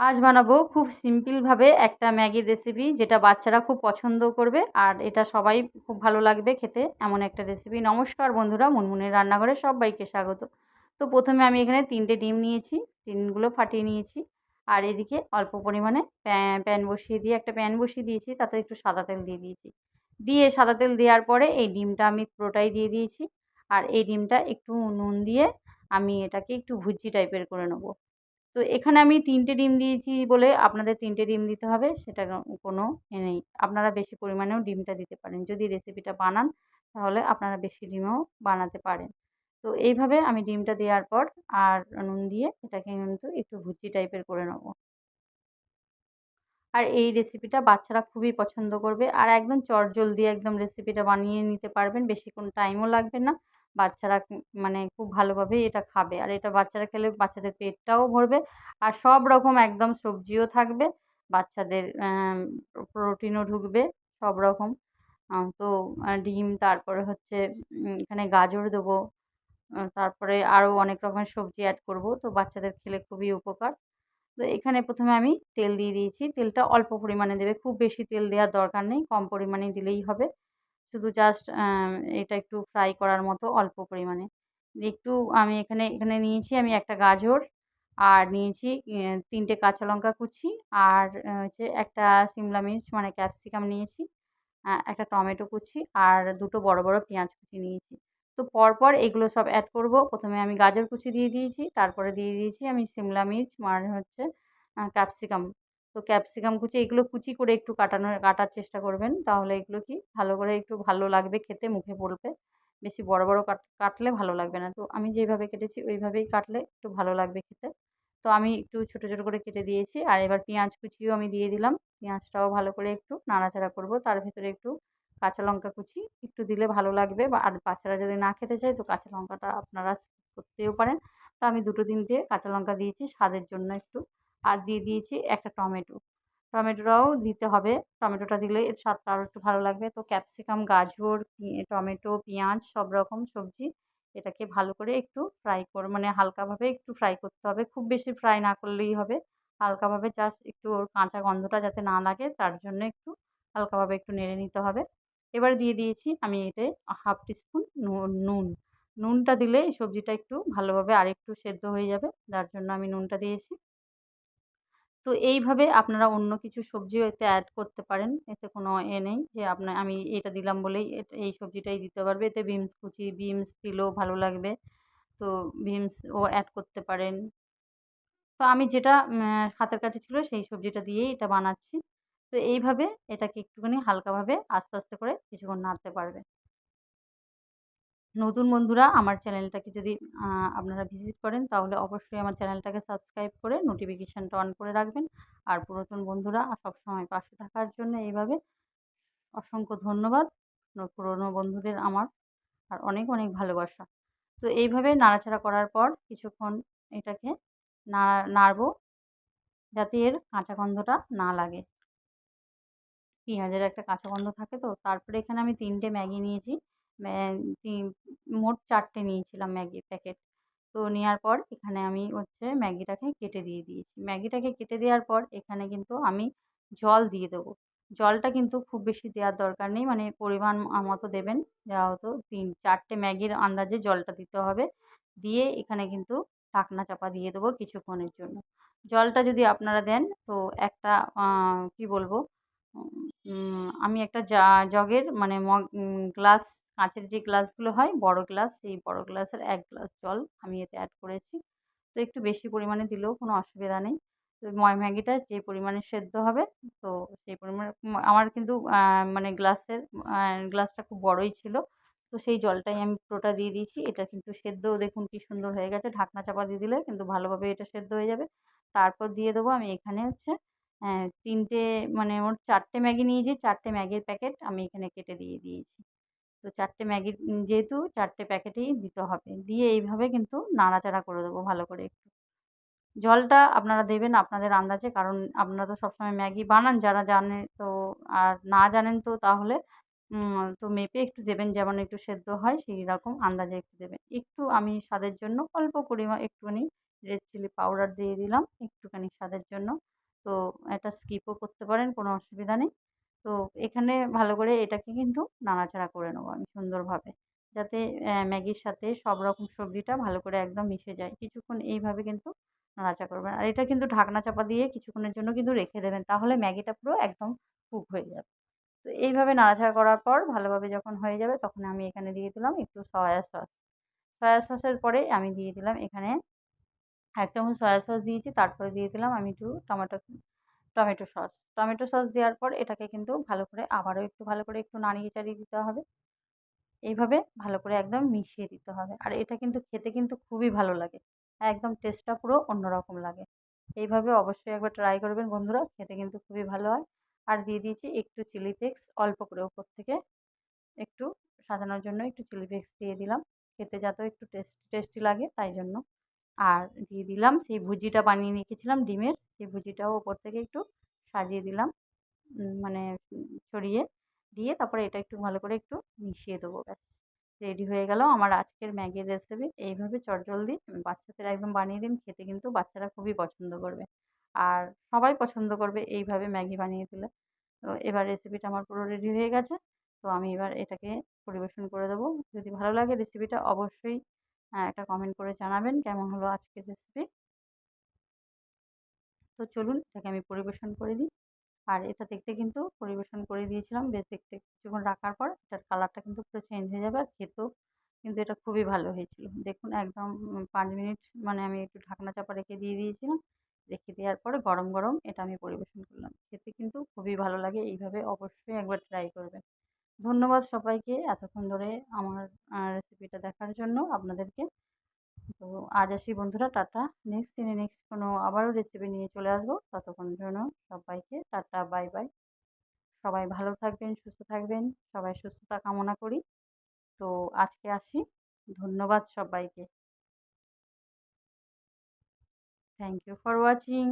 আজ বানাবো খুব সিম্পলভাবে একটা ম্যাগির রেসিপি যেটা বাচ্চারা খুব পছন্দ করবে আর এটা সবাই খুব ভালো লাগবে খেতে। এমন একটা রেসিপি নমস্কার বন্ধুরা, মুনমুনের রান্নাঘরে সবাইকে স্বাগত। তো প্রথমে আমি এখানে তিনটে ডিম নিয়েছি, ডিমগুলো ফাটিয়ে নিয়েছি। আর এদিকে অল্প পরিমাণে প্যান বসিয়ে দিয়ে একটা প্যান বসিয়ে দিয়েছি, তাতে একটু সাদা তেল দিয়ে দিয়েছি। দিয়ে সাদা তেল দেওয়ার পরে এই ডিমটা আমি পুরোটাই দিয়ে দিয়েছি। আর এই ডিমটা একটু নুন দিয়ে আমি এটাকে একটু ভুজি টাইপের করে নেব। তো এখানে আমি তিনটে ডিম দিয়েছি বলে আপনাদের তিনটে ডিম দিতে হবে, সেটা কোনো এ নেই। আপনারা বেশি পরিমাণেও ডিমটা দিতে পারেন। যদি রেসিপিটা বানান, তাহলে আপনারা বেশি ডিমও বানাতে পারেন। তো এইভাবে আমি ডিমটা দেওয়ার পর আর নুন দিয়ে এটাকে কিন্তু একটু ভুচি টাইপের করে নেব। আর এই রেসিপিটা বাচ্চারা খুবই পছন্দ করবে। আর একদম চটজলদি একদম রেসিপিটা বানিয়ে নিতে পারবেন, বেশিক্ষণ টাইমও লাগবে না। বাচ্চারা মানে খুব ভালোভাবেই এটা খাবে। আর এটা বাচ্চারা খেলে বাচ্চাদের পেটটাও ভরবে আর সব রকম একদম সবজিও থাকবে, বাচ্চাদের প্রোটিনও ঢুকবে সব রকম। তো ডিম, তারপরে হচ্ছে এখানে গাজর দেবো তারপরে আরও অনেক রকমের সবজি অ্যাড করব। তো বাচ্চাদের খেলে খুবই উপকার। তো এখানে প্রথমে আমি তেল দিয়ে দিয়েছি। তেলটা অল্প পরিমাণে দেবে, খুব বেশি তেল দেওয়ার দরকার নেই, কম পরিমাণে দিলেই হবে। শুধু জাস্ট এটা একটু ফ্রাই করার মতো অল্প পরিমাণে। একটু আমি এখানে এখানে নিয়েছি আমি একটা গাজর, আর নিয়েছি তিনটে কাঁচা লঙ্কা কুচি, আর হচ্ছে একটা সিমলা মির্চ মানে ক্যাপসিকাম নিয়েছি একটা টমেটো কুচি, আর দুটো বড় বড় পেঁয়াজ কুচি নিয়েছি। তো পরপর এগুলো সব অ্যাড করব। প্রথমে আমি গাজর কুচি দিয়ে দিয়েছি, তারপরে দিয়ে দিয়েছি আমি সিমলা মির্চ মানে হচ্ছে ক্যাপসিকাম তো ক্যাপসিকাম কুচি এগুলো কুচি করে একটু কাটানোর, কাটার চেষ্টা করবেন। তাহলে এগুলো কি ভালো করে একটু ভালো লাগবে খেতে, মুখে পড়বে। বেশি বড় বড় কাটলে ভালো লাগবে না। তো আমি যেইভাবে কেটেছি ওইভাবেই কাটলে একটু ভালো লাগবে খেতে। তো আমি একটু ছোটো ছোটো করে কেটে দিয়েছি। আর এবার পেঁয়াজ কুচিও আমি দিয়ে দিলাম। পেঁয়াজটাও ভালো করে একটু নাড়াচাড়া করব। তার ভেতরে একটু কাঁচা লঙ্কা কুচি একটু দিলে ভালো লাগবে। আর বাচ্চারা যদি না খেতে চায় তো কাঁচা লঙ্কাটা আপনারা করতেও পারেন। তো আমি দুটো দিন দিয়ে কাঁচা লঙ্কা দিয়েছি। স্বাদের জন্য একটু আর দিয়ে দিয়েছি একটা টমেটো। টমেটোটাও দিতে হবে। টমেটোটা দিলে এর স্বাদটা আরও একটু ভালো লাগবে। তো ক্যাপসিকাম, গাজর টমেটো, পেঁয়াজ সব রকম সবজি এটাকে ভালো করে একটু ফ্রাই কর মানে হালকাভাবে একটু ফ্রাই করতে হবে। খুব বেশি ফ্রাই না করলেই হবে। হালকাভাবে জাস্ট একটু ওর কাঁচা গন্ধটা যাতে না লাগে তার জন্য একটু হালকাভাবে একটু নেড়ে নিতে হবে। এবার দিয়ে দিয়েছি আমি এতে হাফ টিস্পুন নুন। নুনটা দিলে এই সবজিটা একটু ভালোভাবে আরেকটু সেদ্ধ হয়ে যাবে। যার জন্য আমি নুনটা দিয়েছি। তো এইভাবে আপনারা অন্য কিছু সবজিও এতে অ্যাড করতে পারেন। এতে কোনো এ নেই যে আপনার, আমি এটা দিলাম বলেই এই সবজিটাই দিতে পারবে। এতে বিনস কুচি, বিনস দিলেও ভালো লাগবে। তো ও অ্যাড করতে পারেন। তো আমি যেটা হাতের কাছে ছিল সেই সবজিটা দিয়েই এটা বানাচ্ছি। তো এইভাবে এটাকে একটুখানি হালকাভাবে আস্তে আস্তে করে কিছুক্ষণ নাড়তে পারবে নতুন বন্ধুরা, আমার চ্যানেলটাকে যদি আপনারা ভিজিট করেন, তাহলে অবশ্যই আমার চ্যানেলটাকে সাবস্ক্রাইব করে নোটিফিকেশানটা অন করে রাখবেন। আর পুরাতন বন্ধুরা, সবসময় পাশে থাকার জন্য এইভাবে অসংখ্য ধন্যবাদ। পুরনো বন্ধুদের আমার আর অনেক অনেক ভালোবাসা। তো এইভাবে নাড়াচাড়া করার পর কিছুক্ষণ এটাকে নাড়ব যাতে এর কাঁচা গন্ধটা না লাগে। পেঁয়াজের একটা কাঁচা গন্ধ থাকে তো, তারপরে এখানে আমি তিনটে ম্যাগি নিয়েছি। মোট চারটে নিয়েছিলাম ম্যাগির প্যাকেট। তো নেওয়ার পর এখানে আমি হচ্ছে ম্যাগিটাকে কেটে দিয়ে দিয়েছি। ম্যাগিটাকে কেটে দেওয়ার পর এখানে কিন্তু আমি জল দিয়ে দেবো। জলটা কিন্তু খুব বেশি দেওয়ার দরকার নেই মানে পরিমাণ মতো দেবেন। যা হতো তিন, চারটে ম্যাগির আন্দাজে জলটা দিতে হবে। দিয়ে এখানে কিন্তু ঢাকনা চাপা দিয়ে দেবো কিছুক্ষণের জন্য। জলটা যদি আপনারা দেন তো একটা কি বলব? আমি একটা জা, জগের মানে মগ গ্লাস, কাঁচের যে গ্লাসগুলো হয়, বড় গ্লাস সেই বড় গ্লাসের এক গ্লাস জল আমি এতে অ্যাড করেছি। তো একটু বেশি পরিমাণে দিলেও কোনো অসুবিধা নেই। তো ময় ম্যাগিটা যে পরিমাণে সেদ্ধ হবে, তো সেই পরিমাণে, আমার কিন্তু মানে গ্লাসের গ্লাসটা খুব বড়ই ছিল। তো সেই জলটাই আমি পুরোটা দিয়ে দিয়েছি। এটা কিন্তু সেদ্ধও দেখুন কী সুন্দর হয়ে গেছে। ঢাকনা চাপা দিয়ে দিলে কিন্তু ভালোভাবে এটা সেদ্ধ হয়ে যাবে। তারপর দিয়ে দেবো আমি এখানে হচ্ছে তিনটে মানে ওর চারটে ম্যাগি নিয়েছি, চারটে ম্যাগির প্যাকেট আমি এখানে কেটে দিয়ে দিয়েছি। তো চারটে ম্যাগির যেহেতু চারটে প্যাকেটেই দিতে হবে, দিয়ে এইভাবে কিন্তু নাড়াচাড়া করে দেবো ভালো করে একটু। জলটা আপনারা দেবেন আপনাদের আন্দাজে, কারণ আপনারা তো সবসময় ম্যাগি বানান, যারা জানে তো আর না জানেন তো তাহলে তো মেপে একটু দেবেন, যেমন একটু সেদ্ধ হয় সেই রকম আন্দাজে একটু দেবেন। একটু আমি স্বাদের জন্য অল্প পরিমাণ একটুখানি রেড চিলি পাউডার দিয়ে দিলাম, একটুখানি স্বাদের জন্য। তো এটা স্কিপও করতে পারেন, কোনো অসুবিধা নেই। তো এখানে ভালো করে এটাকে কিন্তু নাড়াচাড়া করে নেব আমি সুন্দরভাবে। যাতে ম্যাগির সাথে সব রকম সবজিটা ভালো করে একদম মিশে যায়। কিছুক্ষণ এইভাবে কিন্তু নাড়াচাড়া করবেন। আর এটা কিন্তু ঢাকনা চাপা দিয়ে কিছুক্ষণের জন্য কিন্তু রেখে দেবেন। তাহলে ম্যাগিটা পুরো একদম কুক হয়ে যাবে। তো এইভাবে নাড়াচাড়া করার পর ভালোভাবে যখন হয়ে যাবে তখন আমি এখানে দিয়ে দিলাম একটু সয়া সস সয়া সসের পরে আমি দিয়ে দিলাম এখানে এক চামচ সয়া সস দিয়েছি। তারপরে দিয়ে দিলাম আমি একটু tomato tomato sauce. Tomato sauce দেওয়ার পর এটাকে কিন্তু ভালো করে আবারও একটু ভালো করে একটু নাড়িয়ে চাড়িয়ে দিতে হবে। এইভাবে ভালো করে একদম মিশিয়ে দিতে হবে। আর এটা কিন্তু খেতে কিন্তু খুবই ভালো লাগে। একদম টেস্টটা পুরো অন্যরকম লাগে। এইভাবে অবশ্যই একবার ট্রাই করবেন বন্ধুরা, খেতে কিন্তু খুবই ভালো হয়। আর দিয়ে দিয়েছি একটু চিলি ফ্লেক্স, অল্প করে ওপর থেকে একটু সাজানোর জন্য একটু চিলি ফ্লেক্স দিয়ে দিলাম। খেতে যাতেও একটু টেস্ট, টেস্টি লাগে তাই জন্য। আর দিয়ে দিলাম। সেই ভুজিটা বানিয়ে রেখেছিলাম ডিমের। সেই ভুজিটাও ওপর থেকে একটু সাজিয়ে দিলাম। মানে ছড়িয়ে দিয়ে তারপরে এটা একটু ভালো করে একটু মিশিয়ে দেবো, ব্যাস। রেডি হয়ে গেল আমার আজকের ম্যাগির রেসিপি। এইভাবে চটজলদি বাচ্চাদের একদম বানিয়ে দিন। খেতে কিন্তু বাচ্চারা খুবই পছন্দ করবে। আর সবাই পছন্দ করবে এইভাবে ম্যাগি বানিয়ে দিলে। তো এবার রেসিপিটা আমার পুরো রেডি হয়ে গেছে। তো আমি এবার এটাকে পরিবেশন করে দেবো। যদি ভালো লাগে রেসিপিটা অবশ্যই একটা কমেন্ট করে জানাবেন কেমন হলো আজকের রেসিপি তো চলুন এটাকে আমি পরিবেশন করে দিই। আর এটা দেখতে কিন্তু পরিবেশন করে দিয়েছিলাম। বেশ দেখতে কিছুক্ষণ রাখার পর এটার কালারটা কিন্তু পুরো চেঞ্জ হয়ে যাবে। আর খেতেও কিন্তু এটা খুবই ভালো হয়েছিল। দেখুন একদম পাঁচ মিনিট মানে আমি একটু ঢাকনা চাপা রেখে দিয়ে দিয়েছিলাম। রেখে দেওয়ার পরে গরম গরম এটা আমি পরিবেশন করলাম। খেতে কিন্তু খুবই ভালো লাগে। এইভাবে অবশ্যই একবার ট্রাই করবেন। ধন্যবাদ সবাইকে। এতক্ষণ ধরে আমার রেসিপিটা দেখার জন্য আপনাদেরকে। তো আজ আসি বন্ধুরা, টাটা। নেক্সট দিনে নেক্সট কোনো আবারও রেসিপি নিয়ে চলে আসব। ততক্ষণ জন্য সবাইকে টাটা বাই বাই সবাই ভালো থাকবেন, সুস্থ থাকবেন। সবাই সুস্থতা কামনা করি। তো আজকে আসি। ধন্যবাদ সবাইকে। Thank you for watching